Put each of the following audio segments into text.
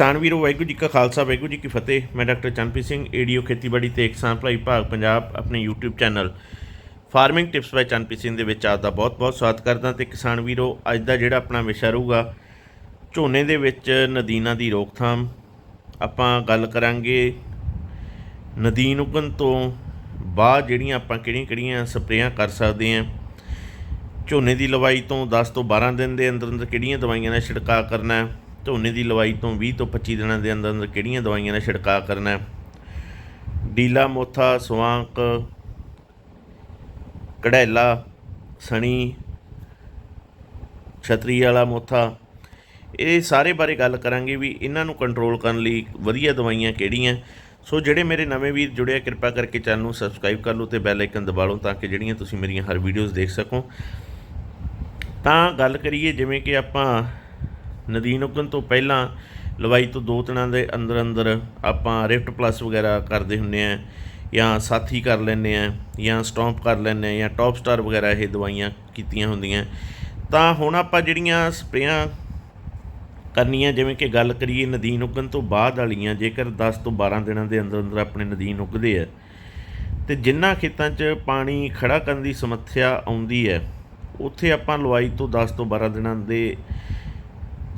ਕਿਸਾਨ ਵੀਰੋ ਵਾਹਿਗੁਰੂ ਜੀ ਕਾ ਖਾਲਸਾ, ਵਾਹਿਗੁਰੂ ਜੀ ਕੀ ਫਤਿਹ। ਮੈਂ ਡਾਕਟਰ ਚੰਨਪ੍ਰੀਤ ਸਿੰਘ, ਏਡੀਓ ਖੇਤੀਬਾੜੀ ਤੇ ਕਿਸਾਨ ਭਲਾਈ ਵਿਭਾਗ ਪੰਜਾਬ, ਆਪਣੇ YouTube channel farming tips by Chanpreet Singh ਦੇ ਵਿੱਚ ਆਪ ਦਾ ਬਹੁਤ-ਬਹੁਤ ਸਵਾਗਤ ਕਰਦਾ ਤੇ ਕਿਸਾਨ ਵੀਰੋ, ਅੱਜ ਦਾ ਜਿਹੜਾ ਆਪਣਾ ਵਿਸ਼ਾ ਰਹੂਗਾ, ਝੋਨੇ ਦੇ ਵਿੱਚ ਨਦੀਨਾਂ ਦੀ ਰੋਕਥਾਮ। ਆਪਾਂ ਗੱਲ ਕਰਾਂਗੇ ਨਦੀਨ ਉਗਣ ਤੋਂ ਬਾਅਦ ਜਿਹੜੀਆਂ ਆਪਾਂ ਕਿਹੜੀਆਂ-ਕਿਹੜੀਆਂ ਸਪਰੇਆਂ ਕਰ ਸਕਦੇ ਹਾਂ। ਝੋਨੇ ਦੀ ਲਵਾਈ ਤੋਂ 10 ਤੋਂ 12 ਦਿਨ ਦੇ ਅੰਦਰ ਅੰਦਰ ਕਿਹੜੀਆਂ ਦਵਾਈਆਂ ਦਾ ਛਿੜਕਾਅ ਕਰਨਾ ਹੈ। ਝੋਨੇ ਦੀ ਲਵਾਈ ਤੋਂ 20 ਤੋਂ 25 ਦਿਨਾਂ ਦੇ ਅੰਦਰ ਅੰਦਰ ਕਿਹੜੀਆਂ ਦਵਾਈਆਂ ਦਾ ਛਿੜਕਾਅ ਕਰਨਾ ਹੈ? ਡੀਲਾ, ਮੋਥਾ, ਸਵਾਂਕ, ਕੜੈਲਾ, ਸਣੀ, ਛਤਰੀ ਵਾਲਾ ਮੋਥਾ। ਇਹ ਸਾਰੇ ਬਾਰੇ ਗੱਲ ਕਰਾਂਗੇ ਵੀ ਇਹਨਾਂ ਨੂੰ ਕੰਟਰੋਲ ਕਰਨ ਲਈ ਵਧੀਆ ਦਵਾਈਆਂ ਕਿਹੜੀਆਂ? ਸੋ ਜਿਹੜੇ ਮੇਰੇ ਨਵੇਂ ਵੀਰ ਜੁੜੇ ਆ, ਕਿਰਪਾ ਕਰਕੇ ਚੈਨਲ ਨੂੰ ਸਬਸਕ੍ਰਾਈਬ ਕਰ ਲਓ ਤੇ ਬੈਲ ਆਈਕਨ ਦਬਾ ਲਓ ਤਾਂ ਕਿ ਜਿਹੜੀਆਂ ਤੁਸੀਂ ਮੇਰੀਆਂ ਹਰ ਵੀਡੀਓਜ਼ ਦੇਖ ਸਕੋ। ਤਾਂ ਗੱਲ ਕਰੀਏ ਜਿਵੇਂ ਕਿ ਆਪਾਂ ਨਦੀਨ ਉਗਣ ਤੋਂ ਪਹਿਲਾਂ ਲਵਾਈ ਤੋਂ ਦੋ ਦਿਨਾਂ ਦੇ ਅੰਦਰ ਅੰਦਰ ਆਪਾਂ ਰਿਫਟ ਪਲੱਸ ਵਗੈਰਾ ਕਰਦੇ ਹੁੰਨੇ ਆ ਜਾਂ ਸਾਥੀ ਕਰ ਲੈਂਦੇ ਆ ਜਾਂ ਸਟੌਂਪ ਕਰ ਲੈਂਦੇ ਆ ਜਾਂ ਟੌਪ ਸਟਾਰ ਵਗੈਰਾ ਇਹ ਦਵਾਈਆਂ ਕੀਤੀਆਂ ਹੁੰਦੀਆਂ। ਤਾਂ ਹੁਣ ਆਪਾਂ ਜਿਹੜੀਆਂ ਸਪਰੇਆਂ ਕਰਨੀਆਂ, ਜਿਵੇਂ ਕਿ ਗੱਲ ਕਰੀਏ ਨਦੀਨ ਉਗਣ ਤੋਂ ਬਾਅਦ ਵਾਲੀਆਂ, ਜੇਕਰ 10 ਤੋਂ 12 ਦਿਨਾਂ ਦੇ ਅੰਦਰ ਅੰਦਰ ਆਪਣੇ ਨਦੀਨ ਉਗਦੇ ਆ, ਤੇ ਜਿੰਨਾ ਖੇਤਾਂ 'ਚ ਪਾਣੀ ਖੜਾ ਕਰਨ ਦੀ ਸਮੱਸਿਆ ਆਉਂਦੀ ਹੈ, ਉੱਥੇ ਆਪਾਂ ਲਵਾਈ ਤੋਂ 10 ਤੋਂ 12 ਦਿਨਾਂ ਦੇ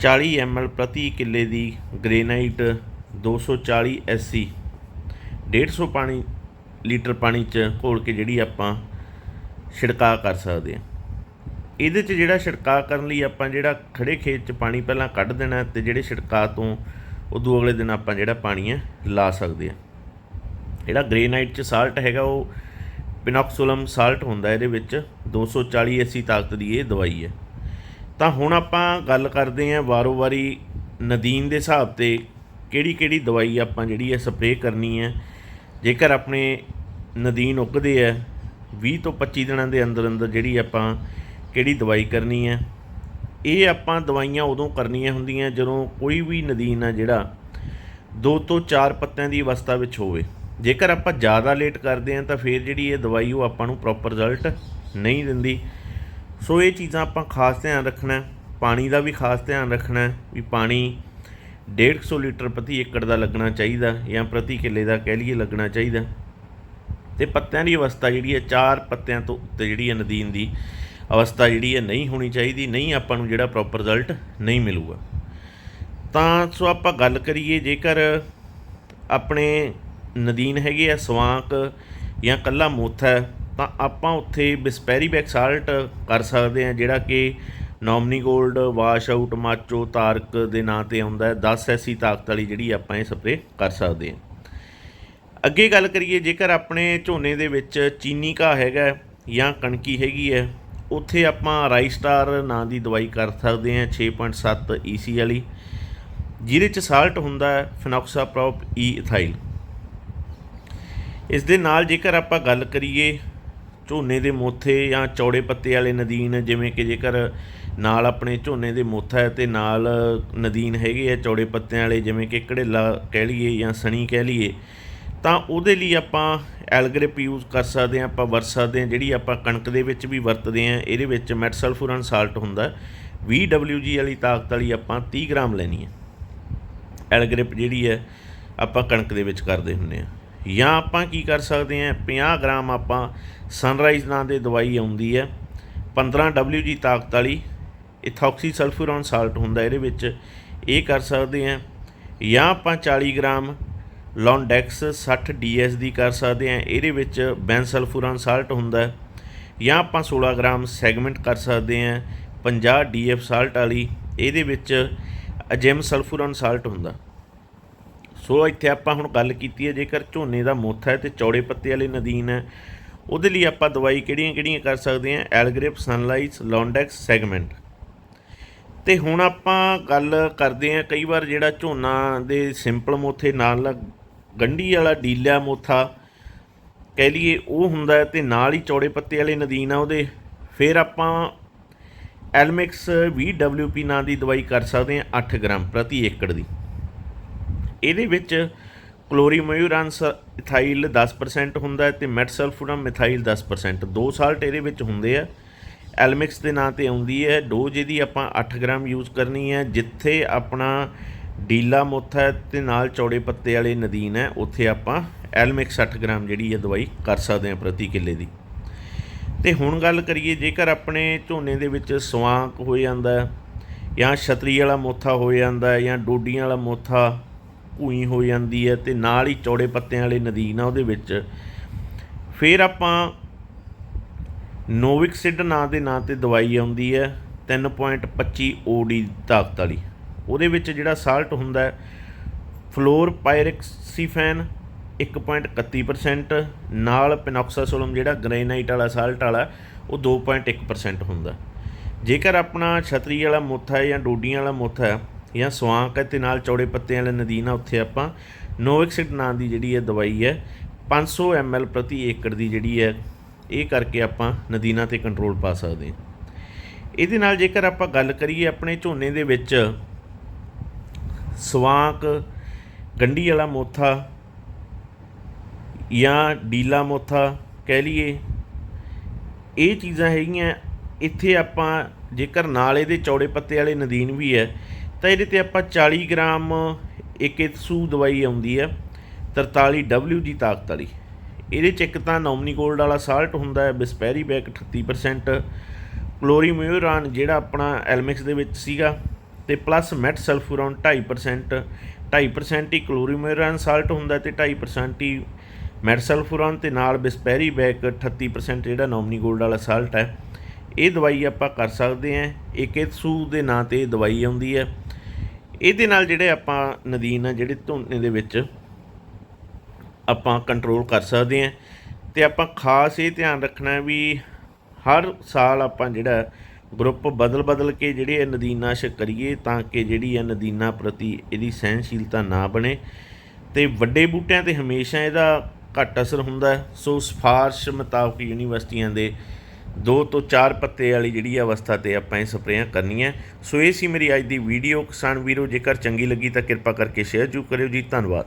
40 ml ਪ੍ਰਤੀ ਕਿੱਲੇ ਦੀ ਗ੍ਰੇਨਾਈਟ 240 SC 150 ਪਾਣੀ, ਲੀਟਰ ਪਾਣੀ 'ਚ ਘੋਲ ਕੇ ਜਿਹੜੀ ਆਪਾਂ ਛਿੜਕਾਅ ਕਰ ਸਕਦੇ ਹਾਂ। ਇਹਦੇ 'ਚ ਜਿਹੜਾ ਛਿੜਕਾਅ ਕਰਨ ਲਈ ਆਪਾਂ ਜਿਹੜਾ ਖੜੇ ਖੇਤ 'ਚ ਪਾਣੀ ਪਹਿਲਾਂ ਕੱਢ ਦੇਣਾ ਤੇ ਜਿਹੜੇ ਛਿੜਕਾਅ ਤੋਂ ਉਦੋਂ ਅਗਲੇ ਦਿਨ ਆਪਾਂ ਜਿਹੜਾ ਪਾਣੀ ਹੈ ਲਾ ਸਕਦੇ ਹਾਂ। ਜਿਹੜਾ ਗ੍ਰੇਨਾਈਟ 'ਚ ਸਾਲਟ ਹੈਗਾ ਉਹ ਪਿਨੋਕਸੋਲਮ ਸਾਲਟ ਹੁੰਦਾ ਇਹਦੇ ਵਿੱਚ 240 ਐਸੀ ਤਾਕਤ ਦੀ ਇਹ ਦਵਾਈ ਹੈ। ਤਾਂ ਹੁਣ ਆਪਾਂ ਗੱਲ ਕਰਦੇ ਹਾਂ ਵਾਰੋ-ਵਾਰੀ ਨਦੀਨ ਦੇ ਹਿਸਾਬ ਤੇ ਕਿਹੜੀ-ਕਿਹੜੀ ਦਵਾਈ ਆਪਾਂ ਜਿਹੜੀ ਹੈ ਸਪਰੇਅ ਕਰਨੀ ਹੈ। ਜੇਕਰ ਆਪਣੇ ਨਦੀਨ ਉੱਗਦੇ ਆ 20 ਤੋਂ 25 ਦਿਨਾਂ ਦੇ ਅੰਦਰ ਅੰਦਰ ਜਿਹੜੀ ਆਪਾਂ ਕਿਹੜੀ ਦਵਾਈ ਕਰਨੀ ਹੈ, ਇਹ ਆਪਾਂ ਦਵਾਈਆਂ ਉਦੋਂ ਕਰਨੀਆਂ ਹੁੰਦੀਆਂ ਜਦੋਂ ਕੋਈ ਵੀ ਨਦੀਨ ਆ ਜਿਹੜਾ ਦੋ ਤੋਂ ਚਾਰ ਪੱਤਿਆਂ ਦੀ ਅਵਸਥਾ ਵਿੱਚ ਹੋਵੇ। ਜੇਕਰ ਆਪਾਂ ਜ਼ਿਆਦਾ ਲੇਟ ਕਰਦੇ ਹਾਂ ਤਾਂ ਫਿਰ ਜਿਹੜੀ ਇਹ ਦਵਾਈ ਉਹ ਆਪਾਂ ਨੂੰ ਪ੍ਰੋਪਰ ਰਿਜ਼ਲਟ ਨਹੀਂ ਦਿੰਦੀ। ਸੋ ਇਹ ਚੀਜ਼ਾਂ ਆਪਾਂ ਖਾਸ ਧਿਆਨ ਰੱਖਣਾ ਹੈ। ਪਾਣੀ ਦਾ ਵੀ ਖਾਸ ਧਿਆਨ ਰੱਖਣਾ ਹੈ ਵੀ ਪਾਣੀ 150 ਲੀਟਰ ਪ੍ਰਤੀ ਏਕੜ ਦਾ ਲੱਗਣਾ ਚਾਹੀਦਾ ਜਾਂ ਪ੍ਰਤੀ ਕਿੱਲੇ ਦਾ ਕਹਿ ਲਈਏ ਲੱਗਣਾ ਚਾਹੀਦਾ ਤੇ ਪੱਤਿਆਂ ਦੀ ਅਵਸਥਾ ਜਿਹੜੀ ਹੈ ਚਾਰ ਪੱਤਿਆਂ ਤੋਂ ਉੱਤੇ ਜਿਹੜੀ ਹੈ ਨਦੀਨ ਦੀ ਅਵਸਥਾ ਜਿਹੜੀ ਹੈ ਨਹੀਂ ਹੋਣੀ ਚਾਹੀਦੀ ਨਹੀਂ ਆਪਾਂ ਨੂੰ ਜਿਹੜਾ ਪ੍ਰੋਪਰ ਰਿਜ਼ਲਟ ਨਹੀਂ ਮਿਲੂਗਾ ਤਾਂ ਸੋ ਆਪਾਂ ਗੱਲ ਕਰੀਏ ਜੇਕਰ ਆਪਣੇ ਨਦੀਨ ਹੈਗੇ ਆ ਸਵਾਂਕ ਜਾਂ ਕੱਲਾ ਮੋਥਾ ਹੈ, ਤਾਂ ਆਪਾਂ ਉੱਥੇ ਬਿਸਪੈਰੀਬੈਕ ਸਾਲਟ ਕਰ ਸਕਦੇ ਆ ਜਿਹੜਾ ਕਿ ਨੋਮਨੀ 골ਡ ਵਾਸ਼ ਆਊਟ, ਮਾਚੋ, ਤਾਰਕ ਦੇ ਨਾਂ ਤੇ ਆਉਂਦਾ ਹੈ। 10 ਐਸੀ ਤਾਕਤ ਵਾਲੀ ਜਿਹੜੀ ਆਪਾਂ ਇਹ ਸਪਰੇ ਕਰ ਸਕਦੇ ਆ ਅੱਗੇ ਗੱਲ ਕਰੀਏ, ਜੇਕਰ ਆਪਣੇ ਝੋਨੇ ਦੇ ਵਿੱਚ ਚੀਨੀ ਘਾਹ ਹੈਗਾ ਜਾਂ ਕਣਕੀ ਹੈਗੀ ਹੈ, ਉੱਥੇ ਆਪਾਂ ਰਾਈ ਸਟਾਰ ਨਾਂ ਦੀ ਦਵਾਈ ਕਰ ਸਕਦੇ ਹਾਂ 6.7 ਈਸੀ ਵਾਲੀ, ਜਿਹਦੇ ਚ ਸਾਲਟ ਹੁੰਦਾ ਹੈ ਫਿਨੋਕਸਾਪ੍ਰੋਪ ਈ ਇਥਾਈਲ। ਇਸ ਦੇ ਨਾਲ ਜੇਕਰ ਆਪਾਂ ਗੱਲ ਕਰੀਏ ਝੋਨੇ ਦੇ ਮੋਥੇ ਜਾਂ ਚੌੜੇ ਪੱਤੇ ਵਾਲੇ ਨਦੀਨ, ਜਿਵੇਂ ਕਿ ਜੇਕਰ ਨਾਲ ਆਪਣੇ ਝੋਨੇ ਦੇ ਮੋਥਾ ਹੈ ਤੇ ਨਾਲ ਨਦੀਨ ਹੈਗੇ ਆ ਚੌੜੇ ਪੱਤਿਆਂ ਵਾਲੇ, ਜਿਵੇਂ ਕਿ ਘੜੇਲਾ ਕਹਿ ਲਈਏ ਜਾਂ ਸਣੀ ਕਹਿ ਲਈਏ, ਤਾਂ ਉਹਦੇ ਲਈ ਆਪਾਂ ਐਲਗ੍ਰਿਪ ਯੂਜ਼ ਕਰ ਸਕਦੇ ਹਾਂ, ਆਪਾਂ ਵਰਤ ਸਕਦੇ ਹਾਂ, ਜਿਹੜੀ ਆਪਾਂ ਕਣਕ ਦੇ ਵਿੱਚ ਵੀ ਵਰਤਦੇ ਹਾਂ, ਇਹਦੇ ਵਿੱਚ ਮੈਟਸਲਫੂਰਨ ਸਾਲਟ ਹੁੰਦਾ 20 WG ਵਾਲੀ ਤਾਕਤ ਵਾਲੀ ਆਪਾਂ 30 ਗ੍ਰਾਮ ਲੈਣੀ ਹੈ। ਐਲਗ੍ਰਿਪ ਜਿਹੜੀ ਹੈ, ਆਪਾਂ ਕਣਕ ਦੇ ਵਿੱਚ ਕਰਦੇ ਹੁੰਦੇ ਆ ਜਾਂ ਆਪਾਂ ਕੀ ਕਰ ਸਕਦੇ ਹਾਂ 50 ਗ੍ਰਾਮ ਆਪਾਂ ਸਨਰਾਈਜ਼ ਨਾਂ ਦੇ ਦਵਾਈ ਆਉਂਦੀ ਹੈ 15 WG ਤਾਕਤ ਵਾਲੀ ਇਥੋਕਸੀ ਸਲਫੂਰਨ ਸਾਲਟ ਹੁੰਦਾ ਇਹਦੇ ਵਿੱਚ, ਇਹ ਕਰ ਸਕਦੇ ਹਾਂ, ਜਾਂ ਆਪਾਂ 40 ਗ੍ਰਾਮ ਲੌਂਡੈਕਸ 60 DS ਦੀ ਕਰ ਸਕਦੇ ਹਾਂ, ਇਹਦੇ ਵਿੱਚ ਬੈਨਸਲਫੂਰਨ ਸਾਲਟ ਹੁੰਦਾ ਜਾਂ ਆਪਾਂ 16 ਗ੍ਰਾਮ ਸੈਗਮੈਂਟ ਕਰ ਸਕਦੇ ਹਾਂ 50 DF ਸਾਲਟ ਵਾਲੀ, ਇਹਦੇ ਵਿੱਚ ਅਜਿਮ ਸਲਫੂਰਨ ਸਾਲਟ ਹੁੰਦਾ। ਸੋ ਇੱਥੇ ਆਪਾਂ ਹੁਣ ਗੱਲ ਕੀਤੀ ਹੈ, ਜੇਕਰ ਝੋਨੇ ਦਾ ਮੋਥਾ ਹੈ ਤੇ ਚੌੜੇ ਪੱਤੇ ਵਾਲੇ ਨਦੀਨ ਹੈ, ਉਹਦੇ ਲਈ ਆਪਾਂ ਦਵਾਈ ਕਿਹੜੀਆਂ ਕਿਹੜੀਆਂ ਕਰ ਸਕਦੇ ਹਾਂ? Algrip Sunlight Londax segment. ਤੇ ਹੁਣ ਆਪਾਂ ਗੱਲ ਕਰਦੇ ਹਾਂ ਕਈ ਵਾਰ ਜਿਹੜਾ ਝੋਨਾ ਦੇ ਸਿੰਪਲ ਮੋਥੇ ਨਾਲ ਗੰਢੀ ਵਾਲਾ ਡੀਲਿਆ ਮੋਥਾ ਕਹਿ ਲਈਏ ਉਹ ਹੁੰਦਾ ਹੈ ਤੇ ਨਾਲ ਹੀ ਚੌੜੇ ਪੱਤੇ ਵਾਲੇ ਨਦੀਨ ਆ ਉਹਦੇ, ਫਿਰ ਆਪਾਂ ਐਲਮਿਕਸ 20 WP ਨਾਂ ਦੀ ਦਵਾਈ ਕਰ ਸਕਦੇ ਹਾਂ 8 ਗ੍ਰਾਮ ਪ੍ਰਤੀ ਏਕੜ ਦੀ। ਇਹਦੇ ਵਿੱਚ ਕਲੋਰੀਮਿਊਰਾਂਸ ਇਥਾਈਲ 10% ਹੁੰਦਾ ਹੈ ਤੇ ਮੈਟਸਲਫੂਰਮ ਮਿਥਾਈਲ 10% ਦੋ ਸਾਲਟ ਇਹਦੇ ਵਿੱਚ ਹੁੰਦੇ ਆ। ਐਲਮਿਕਸ ਦੇ ਨਾਂ ਤੇ ਆਉਂਦੀ ਹੈ। ਡੋਜ਼ ਇਹਦੀ ਆਪਾਂ 8 ਗ੍ਰਾਮ ਯੂਜ਼ ਕਰਨੀ ਹੈ। ਜਿੱਥੇ ਆਪਣਾ ਡੀਲਾ ਮੋਥਾ ਹੈ ਤੇ ਨਾਲ ਚੌੜੇ ਪੱਤੇ ਵਾਲੇ ਨਦੀਨ ਹੈ, ਉੱਥੇ ਆਪਾਂ ਐਲਮਿਕਸ 60 ਗ੍ਰਾਮ ਜਿਹੜੀ ਹੈ ਦਵਾਈ ਕਰ ਸਕਦੇ ਹਾਂ ਪ੍ਰਤੀ ਕਿੱਲੇ ਦੀ। ਤੇ ਹੁਣ ਗੱਲ ਕਰੀਏ, ਜੇਕਰ ਆਪਣੇ ਝੋਨੇ ਦੇ ਵਿੱਚ ਸਵਾਂਕ ਹੋ ਜਾਂਦਾ ਜਾਂ ਛਤਰੀ ਵਾਲਾ ਮੋਥਾ ਹੋ ਜਾਂਦਾ ਜਾਂ ਡੋਡੀਆਂ ਵਾਲਾ ਮੋਥਾ ਭੂਈ ਹੋ ਜਾਂਦੀ ਹੈ ਤੇ ਨਾਲ ਹੀ ਚੌੜੇ ਪੱਤਿਆਂ ਵਾਲੇ ਨਦੀਨ ਆ ਉਹਦੇ ਵਿੱਚ। ਫਿਰ ਆਪਾਂ ਨੋਵਿਕਸਿਡ ਨਾਂ ਦੇ ਨਾਂ ਤੇ ਦਵਾਈ ਆਉਂਦੀ ਹੈ 3.25 ਓਡੀ ਤਾਕਤ ਵਾਲੀ। ਉਹਦੇ ਵਿੱਚ ਜਿਹੜਾ ਸਾਲਟ ਹੁੰਦਾ ਹੈ, ਫਲੋਰ ਪਾਇਰਕਸੀਫੈਨ 1.31% ਨਾਲ ਪਿਨੋਕਸਾਸੋਲਮ ਜਿਹੜਾ ਗ੍ਰੇਨਾਈਟ ਵਾਲਾ ਸਾਲਟ ਵਾਲਾ, ਉਹ 2.1% ਹੁੰਦਾ। ਜੇਕਰ ਆਪਣਾ ਛਤਰੀ ਵਾਲਾ ਮੁੱਥਾ ਹੈ ਜਾਂ ਡੋਡੀਆਂ ਵਾਲਾ ਮੁੱਥਾ ਹੈ ਜਾਂ ਸਵਾਂਕ ਹੈ ਤੇ ਨਾਲ ਚੌੜੇ ਪੱਤਿਆਂ ਵਾਲਾ ਨਦੀਨਾ ਉੱਥੇ ਆਪਾਂ ਨੋਵਿਕਸਿਡ ਨਾਂ ਦੀ ਜਿਹੜੀ ਹੈ ਦਵਾਈ ਹੈ 500 ml ਪ੍ਰਤੀ ਏਕੜ ਦੀ ਜਿਹੜੀ ਹੈ, ਇਹ ਕਰਕੇ ਆਪਾਂ ਨਦੀਨਾ ਤੇ ਕੰਟਰੋਲ ਪਾ ਸਕਦੇ ਹਾਂ। ਇਹਦੇ ਨਾਲ ਜੇਕਰ ਆਪਾਂ ਗੱਲ ਕਰੀਏ ਆਪਣੇ ਝੋਨੇ ਦੇ ਵਿੱਚ, ਸਵਾਂਕ, ਗੰਢੀ ਵਾਲਾ ਮੋਥਾ ਜਾਂ ਡੀਲਾ ਮੋਥਾ ਕਹਿ ਲਈਏ, ਇਹ ਚੀਜ਼ਾਂ ਹੈਗੀਆਂ, ਇੱਥੇ ਆਪਾਂ ਜੇਕਰ ਨਾਲ ਇਹਦੇ ਚੌੜੇ ਪੱਤੇ ਵਾਲੇ ਨਦੀਨ ਵੀ ਹੈ ਤਾਂ ਇਹਦੇ ਤੇ ਆਪਾਂ 40 ਗ੍ਰਾਮ ਏਕੇਤਸੂ ਦਵਾਈ ਆਉਂਦੀ ਹੈ 43 WG ਤਾਕਤ ਵਾਲੀ। ਇਹਦੇ ਚ ਇੱਕ ਤਾਂ ਨੋਮਨੀਗੋਲਡ ਵਾਲਾ ਸਾਲਟ ਹੁੰਦਾ ਹੈ, ਬਿਸਪੈਰੀ ਬੈਕ 38% ਕਲੋਰੀਮਿਊਰਾਨ ਜਿਹੜਾ ਆਪਣਾ ਐਲਮਿਕਸ ਦੇ ਵਿੱਚ ਸੀਗਾ, ਤੇ ਪਲੱਸ ਮੈਟ ਸਲਫੂਰਨ 2.5% 2.5% ਹੀ ਕਲੋਰੀਮਿਊਰਾਨ ਸਾਲਟ ਹੁੰਦਾ ਤੇ 2.5% ਹੀ ਮੈਟ ਸਲਫੂਰਨ ਤੇ ਨਾਲ ਬਿਸਪੈਰੀ ਬੈਕ 38% ਜਿਹੜਾ ਨੋਮਨੀ ਗੋਲਡ ਵਾਲਾ ਸਾਲਟ ਹੈ। ਇਹ ਦਵਾਈ ਆਪਾਂ ਕਰ ਸਕਦੇ ਹਾਂ ਏਕੇਤਸੂ ਦੇ ਨਾਂ ਤੇ ਦਵਾਈ ਆਉਂਦੀ ਹੈ। ਇਹਦੇ ਨਾਲ ਜਿਹੜੇ ਆਪਾਂ ਨਦੀਨ ਆ, ਜਿਹੜੇ ਧੁੰਨੇ ਦੇ ਵਿੱਚ ਆਪਾਂ ਕੰਟਰੋਲ ਕਰ ਸਕਦੇ ਹਾਂ ਤੇ ਆਪਾਂ ਖਾਸ ਇਹ ਧਿਆਨ ਰੱਖਣਾ ਵੀ ਹਰ ਸਾਲ ਆਪਾਂ ਜਿਹੜਾ ਗਰੁੱਪ ਬਦਲ ਬਦਲ ਕੇ ਜਿਹੜੇ ਇਹ ਨਦੀਨਾਸ਼ਕ ਕਰੀਏ ਤਾਂ ਕਿ ਜਿਹੜੀ ਇਹ ਨਦੀਨਾ ਪ੍ਰਤੀ ਇਹਦੀ ਸਹਿਨਸ਼ੀਲਤਾ ਨਾ ਬਣੇ ਤੇ ਵੱਡੇ ਬੂਟਿਆਂ ਤੇ ਹਮੇਸ਼ਾ ਇਹਦਾ ਘੱਟ ਅਸਰ ਹੁੰਦਾ ਸੋ ਸਿਫਾਰਸ਼ ਮੁਤਾਬਕ ਯੂਨੀਵਰਸਿਟੀਆਂ ਦੇ ਦੋ ਤੋਂ ਚਾਰ ਪੱਤੇ ਵਾਲੀ ਜਿਹੜੀ ਅਵਸਥਾ ਤੇ ਆਪਾਂ ਇਹ ਸਪਰੇਆਂ ਕਰਨੀਆਂ। ਸੋ ਇਹ ਸੀ ਮੇਰੀ ਅੱਜ ਦੀ ਵੀਡੀਓ। ਕਿਸਾਨ ਵੀਰੋ, ਜੇਕਰ ਚੰਗੀ ਲੱਗੀ ਤਾਂ ਕਿਰਪਾ ਕਰਕੇ ਸ਼ੇਅਰ ਜ਼ਰੂਰ ਕਰਿਓ ਜੀ। ਧੰਨਵਾਦ।